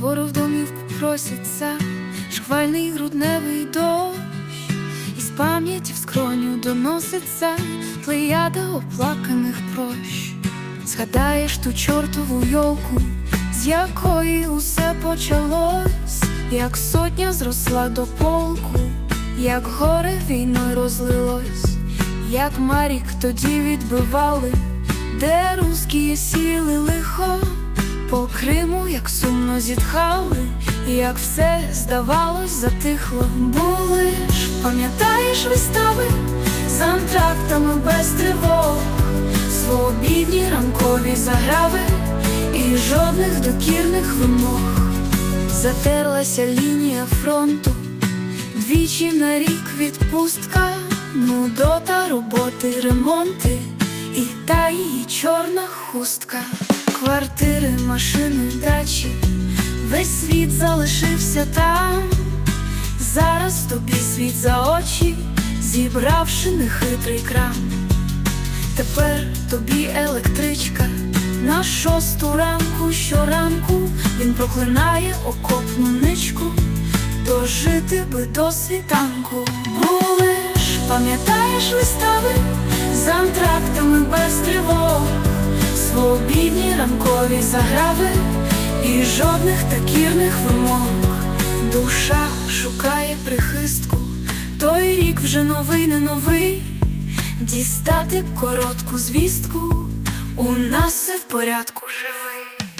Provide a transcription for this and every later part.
Твору в домівку проситься, шквальний грудневий дощ, із пам'яті в скроню доноситься плеяда оплаканих прощ. Згадаєш ту чортову йолку, з якої усе почалось, як сотня зросла до полку, як горе війною розлилось, як Марік тоді відбивали, де русські сіли лихо, по Криму, як сумно зітхали, як все здавалось, затихло. Були ж, пам'ятаєш вистави з антрактами без тривог, свобідні ранкові заграви і жодних докірних вимог. Затерлася лінія фронту, двічі на рік відпустка, нудота, роботи, ремонти, і та її чорна хустка, квартири, машини, дачі, весь світ залишився там. Зараз тобі світ за очі, зібравши нехитрий крам. Тепер тобі електричка на шосту ранку щоранку він проклинає окопну ничку, дожити би до світанку. Були ж, пам'ятаєш вистави з антрактами без тривог, свобідні ранкові заграви і жодних такірних вимог. Душа шукає прихистку, той рік вже новий, не новий. Дістати коротку звістку, у нас все в порядку живий.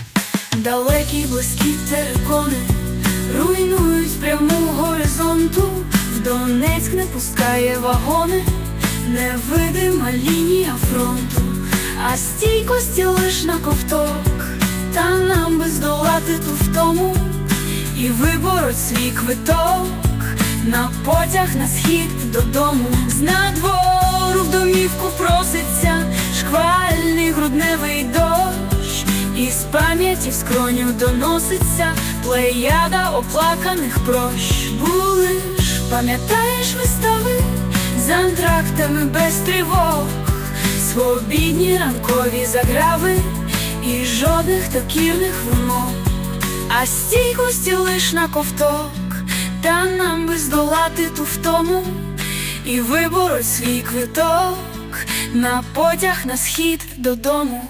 Далекі близькі терикони руйнують пряму горизонту, в Донецьк не пускає вагони, невидима лінія фронту, а стійкості лиш на ковток, та нам би здолати ту втому і вибороть свій квиток на потяг на схід додому. З надвору в домівку проситься шквальний грудневий дощ, і з пам'яті в скроню доноситься плеяда оплаканих прощ. Були ж, пам'ятаєш вистави з антрактами без тривог, свобідні ранкові заграви і жодних такірних вимог а стійкості лиш на ковток, та нам би здолати ту втому і вибороть свій квиток на потяг на схід додому.